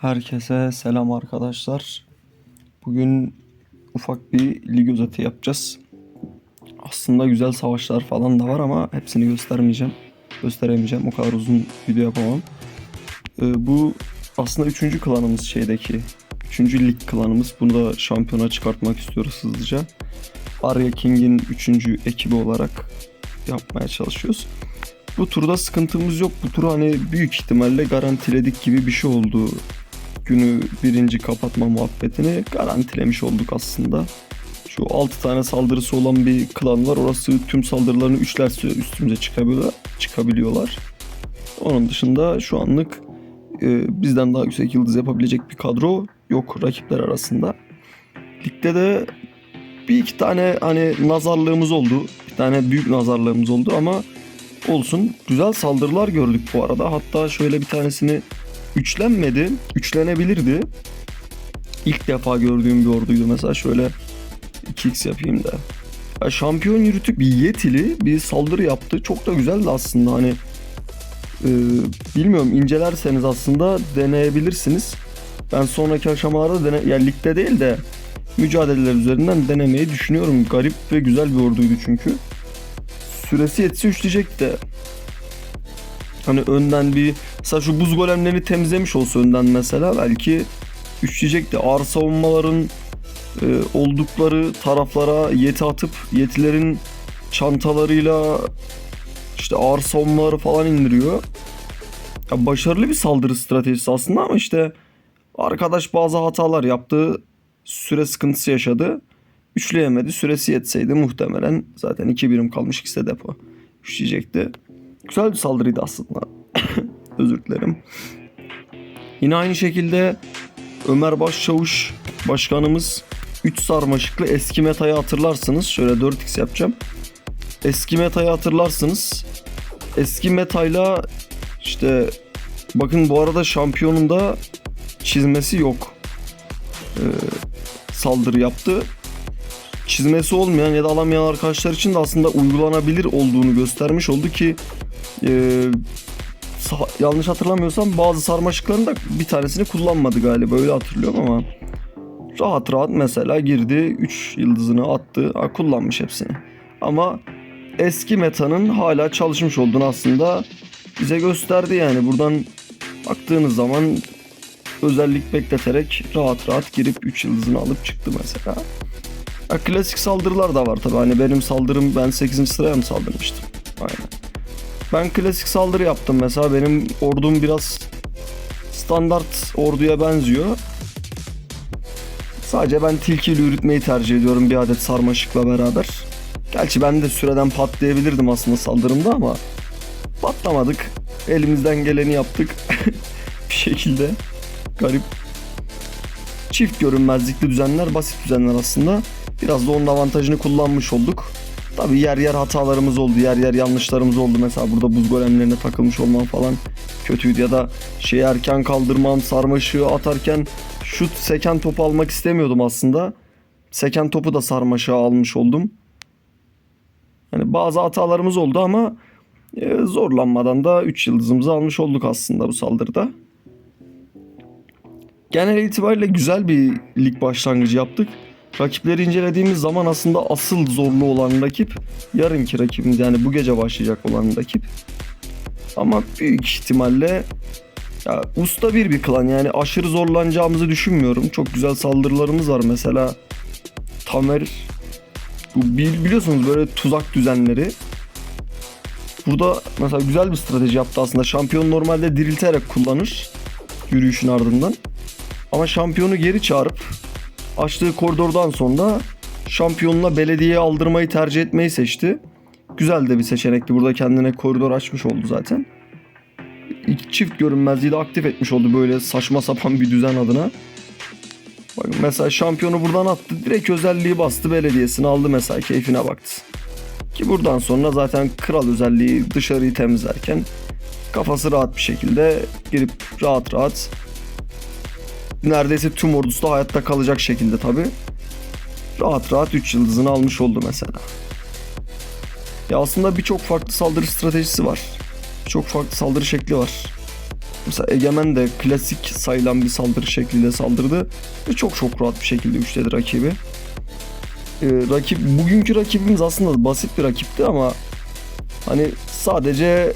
Herkese selam arkadaşlar. Bugün ufak bir lig özeti yapacağız. Aslında güzel savaşlar falan da var ama hepsini göstermeyeceğim. Gösteremeyeceğim. O kadar uzun video yapamam. Ee, bu aslında üçüncü klanımız şeydeki. Üçüncü lig klanımız. Bunu da şampiyona çıkartmak istiyoruz hızlıca. Arya King'in üçüncü ekibi olarak yapmaya çalışıyoruz. Bu turda sıkıntımız yok. Bu turu hani büyük ihtimalle garantiledik gibi bir şey oldu. Günü birinci kapatma muhabbetini garantilemiş olduk aslında. Şu 6 tane saldırısı olan bir klan var. Orası tüm saldırılarını üçlerse üstümüze çıkabiliyorlar. Onun dışında şu anlık e, bizden daha yüksek yıldız yapabilecek bir kadro yok rakipler arasında. Ligde de bir iki tane hani nazarlığımız oldu. Bir tane büyük nazarlığımız oldu ama olsun. Güzel saldırılar gördük bu arada. Hatta şöyle bir tanesini üçlenmedi. Üçlenebilirdi. İlk defa gördüğüm bir orduydu. Mesela şöyle 2x yapayım da. Ya şampiyon yürütük bir yetili bir saldırı yaptı. Çok da güzeldi aslında hani. e, bilmiyorum incelerseniz aslında deneyebilirsiniz. Ben sonraki aşamalarda dene yani ligde değil de mücadeleler üzerinden denemeyi düşünüyorum. Garip ve güzel bir orduydu çünkü. Süresi yetse üçleyecek de. Hani önden bir mesela şu buz golemlerini temizlemiş olsa önden mesela belki üçleyecek de ağır savunmaların e, oldukları taraflara yeti atıp yetilerin çantalarıyla işte ağır savunmaları falan indiriyor. Ya başarılı bir saldırı stratejisi aslında ama işte arkadaş bazı hatalar yaptı. Süre sıkıntısı yaşadı. Üçleyemedi. Süresi yetseydi muhtemelen zaten iki birim kalmış ikisi de depo. Üçleyecekti. Güzel bir saldırıydı aslında. Özür dilerim. Yine aynı şekilde Ömer Başçavuş başkanımız 3 sarmaşıklı eski metayı hatırlarsınız. Şöyle 4x yapacağım. Eski metayı hatırlarsınız. Eski metayla işte bakın bu arada şampiyonunda çizmesi yok. Ee, saldırı yaptı. Çizmesi olmayan ya da alamayan arkadaşlar için de aslında uygulanabilir olduğunu göstermiş oldu ki e, yanlış hatırlamıyorsam bazı sarmaşıkların da bir tanesini kullanmadı galiba öyle hatırlıyorum ama rahat rahat mesela girdi 3 yıldızını attı ha, kullanmış hepsini ama eski metanın hala çalışmış olduğunu aslında bize gösterdi yani buradan baktığınız zaman özellik bekleterek rahat rahat girip 3 yıldızını alıp çıktı mesela. Ya klasik saldırılar da var tabi. Hani benim saldırım ben 8. sıraya mı saldırmıştım? Ben klasik saldırı yaptım mesela. Benim ordum biraz standart orduya benziyor. Sadece ben tilkiyle yürütmeyi tercih ediyorum bir adet sarmaşıkla beraber. Gerçi ben de süreden patlayabilirdim aslında saldırımda ama patlamadık. Elimizden geleni yaptık. bir şekilde. Garip. Çift görünmezlikli düzenler basit düzenler aslında. Biraz da onun avantajını kullanmış olduk. Tabi yer yer hatalarımız oldu, yer yer yanlışlarımız oldu. Mesela burada buz golemlerine takılmış olmam falan kötüydü. Ya da şey erken kaldırmam, sarmaşığı atarken şut seken topu almak istemiyordum aslında. Seken topu da sarmaşığa almış oldum. Yani bazı hatalarımız oldu ama e, zorlanmadan da 3 yıldızımızı almış olduk aslında bu saldırıda. Genel itibariyle güzel bir lig başlangıcı yaptık. Rakipleri incelediğimiz zaman aslında asıl zorlu olan rakip yarınki rakibimiz yani bu gece başlayacak olan rakip. Ama büyük ihtimalle ya usta bir bir klan yani aşırı zorlanacağımızı düşünmüyorum. Çok güzel saldırılarımız var mesela Tamer biliyorsunuz böyle tuzak düzenleri. Burada mesela güzel bir strateji yaptı aslında. Şampiyon normalde dirilterek kullanır yürüyüşün ardından. Ama şampiyonu geri çağırıp açtığı koridordan sonra şampiyonuna belediyeye aldırmayı tercih etmeyi seçti. Güzel de bir seçenekti. Burada kendine koridor açmış oldu zaten. İlk çift görünmezliği de aktif etmiş oldu böyle saçma sapan bir düzen adına. Bakın mesela şampiyonu buradan attı. Direkt özelliği bastı belediyesini aldı mesela keyfine baktı. Ki buradan sonra zaten kral özelliği dışarıyı temizlerken kafası rahat bir şekilde girip rahat rahat neredeyse tüm ordusu da hayatta kalacak şekilde tabi. Rahat rahat 3 yıldızını almış oldu mesela. Ya aslında birçok farklı saldırı stratejisi var. Çok farklı saldırı şekli var. Mesela Egemen de klasik sayılan bir saldırı şekliyle saldırdı. Ve çok çok rahat bir şekilde üçledi rakibi. Ee, rakip bugünkü rakibimiz aslında basit bir rakipti ama hani sadece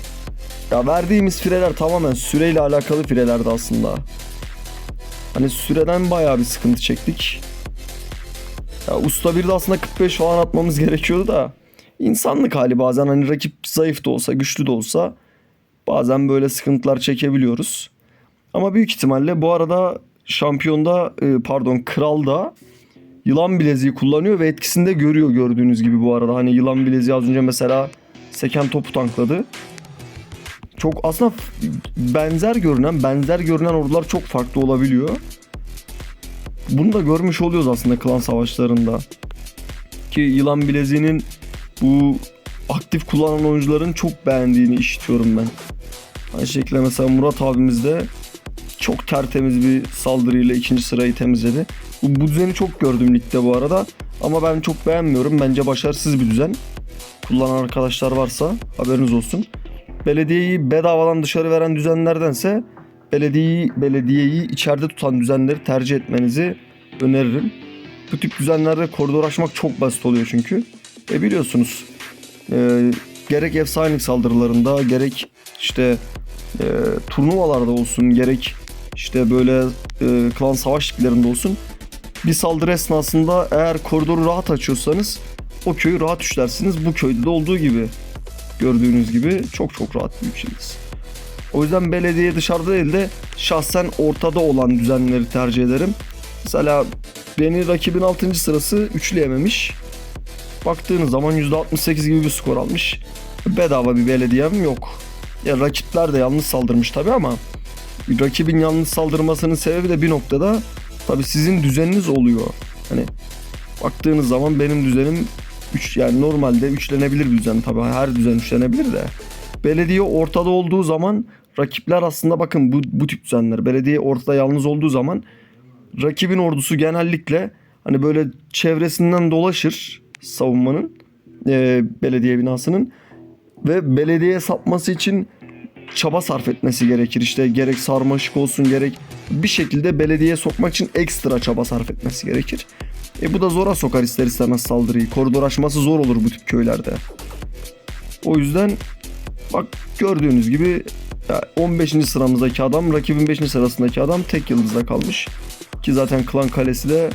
ya verdiğimiz fireler tamamen süreyle alakalı firelerdi aslında. Hani süreden bayağı bir sıkıntı çektik. Ya usta bir de aslında 45 falan atmamız gerekiyordu da insanlık hali bazen hani rakip zayıf da olsa güçlü de olsa bazen böyle sıkıntılar çekebiliyoruz. Ama büyük ihtimalle bu arada şampiyonda e, pardon kralda yılan bileziği kullanıyor ve etkisini de görüyor gördüğünüz gibi bu arada. Hani yılan bileziği az önce mesela seken topu tankladı. Çok aslında benzer görünen, benzer görünen ordular çok farklı olabiliyor. Bunu da görmüş oluyoruz aslında klan savaşlarında. Ki yılan bileziğinin bu aktif kullanan oyuncuların çok beğendiğini işitiyorum ben. Aynı şekilde mesela Murat abimiz de çok tertemiz bir saldırıyla ikinci sırayı temizledi. Bu, bu düzeni çok gördüm ligde bu arada. Ama ben çok beğenmiyorum. Bence başarısız bir düzen. Kullanan arkadaşlar varsa haberiniz olsun. Belediyeyi bedavadan dışarı veren düzenlerdense belediyeyi, belediyeyi içeride tutan düzenleri tercih etmenizi öneririm. Bu tip düzenlerde koridor aşmak çok basit oluyor çünkü. E biliyorsunuz e, gerek efsanelik saldırılarında gerek işte e, turnuvalarda olsun gerek işte böyle e, klan savaş liglerinde olsun bir saldırı esnasında eğer koridoru rahat açıyorsanız o köyü rahat üçlersiniz. Bu köyde de olduğu gibi gördüğünüz gibi çok çok rahat bir üçleriz. O yüzden belediye dışarıda değil de şahsen ortada olan düzenleri tercih ederim. Mesela beni rakibin 6. sırası üçleyememiş. Baktığınız zaman %68 gibi bir skor almış. Bedava bir belediyem yok. Ya rakipler de yanlış saldırmış tabi ama rakibin yanlış saldırmasının sebebi de bir noktada tabi sizin düzeniniz oluyor. Hani baktığınız zaman benim düzenim 3 yani normalde üçlenebilir bir düzen tabi her düzen üçlenebilir de. Belediye ortada olduğu zaman rakipler aslında bakın bu, bu tip düzenler belediye ortada yalnız olduğu zaman rakibin ordusu genellikle hani böyle çevresinden dolaşır savunmanın e, belediye binasının ve belediye sapması için çaba sarf etmesi gerekir. İşte gerek sarmaşık olsun gerek bir şekilde belediye sokmak için ekstra çaba sarf etmesi gerekir. E bu da zora sokar ister istemez saldırıyı. Koridor aşması zor olur bu tip köylerde. O yüzden bak gördüğünüz gibi ya 15. sıramızdaki adam rakibin 5. sırasındaki adam tek yıldızda kalmış. Ki zaten klan kalesi de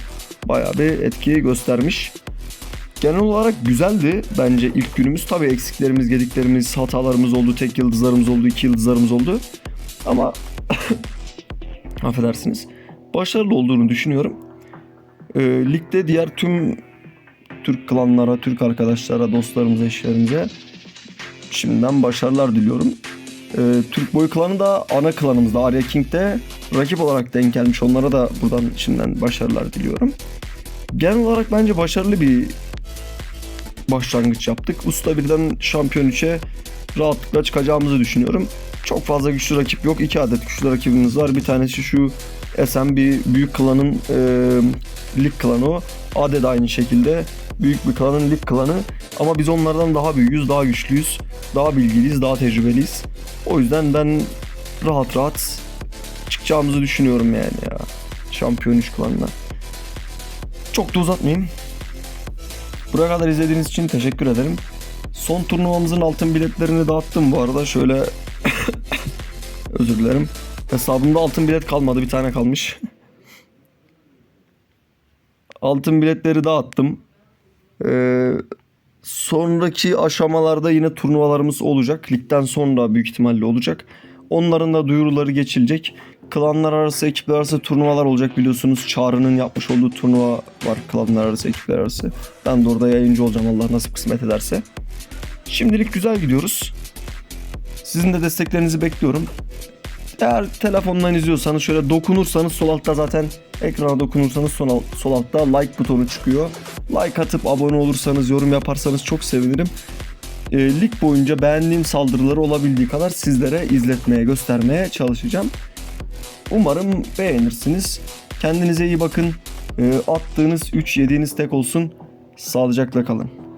bayağı bir etki göstermiş. Genel olarak güzeldi bence ilk günümüz. Tabii eksiklerimiz, gediklerimiz, hatalarımız oldu. Tek yıldızlarımız oldu, iki yıldızlarımız oldu. Ama affedersiniz. Başarılı olduğunu düşünüyorum. Ee, ligde diğer tüm Türk klanlara, Türk arkadaşlara, dostlarımıza, eşlerimize şimdiden başarılar diliyorum. Ee, Türk boyu klanı da ana klanımızda Arya King'de rakip olarak denk gelmiş. Onlara da buradan şimdiden başarılar diliyorum. Genel olarak bence başarılı bir başlangıç yaptık. Usta birden şampiyon 3'e rahatlıkla çıkacağımızı düşünüyorum. Çok fazla güçlü rakip yok. İki adet güçlü rakibimiz var. Bir tanesi şu SM bir büyük klanın e, lig klanı o. Aynı şekilde büyük bir klanın lig klanı. Ama biz onlardan daha büyüğüz, daha güçlüyüz, daha bilgiliyiz, daha tecrübeliyiz. O yüzden ben rahat rahat çıkacağımızı düşünüyorum yani ya. Şampiyon 3 klanına. Çok da uzatmayayım. Buraya kadar izlediğiniz için teşekkür ederim. Son turnuvamızın altın biletlerini dağıttım bu arada. Şöyle özür dilerim. Hesabımda altın bilet kalmadı. Bir tane kalmış. altın biletleri dağıttım. Ee, sonraki aşamalarda yine turnuvalarımız olacak. Ligden sonra büyük ihtimalle olacak. Onların da duyuruları geçilecek. Klanlar arası, ekipler arası turnuvalar olacak biliyorsunuz. Çağrı'nın yapmış olduğu turnuva var klanlar arası, ekipler arası. Ben de orada yayıncı olacağım Allah nasip kısmet ederse. Şimdilik güzel gidiyoruz. Sizin de desteklerinizi bekliyorum. Eğer telefondan izliyorsanız şöyle dokunursanız sol altta zaten ekrana dokunursanız sol, sol altta like butonu çıkıyor. Like atıp abone olursanız, yorum yaparsanız çok sevinirim. E, lig boyunca beğendiğim saldırıları olabildiği kadar sizlere izletmeye, göstermeye çalışacağım. Umarım beğenirsiniz. Kendinize iyi bakın. E, attığınız 3 yediğiniz tek olsun. Sağlıcakla kalın.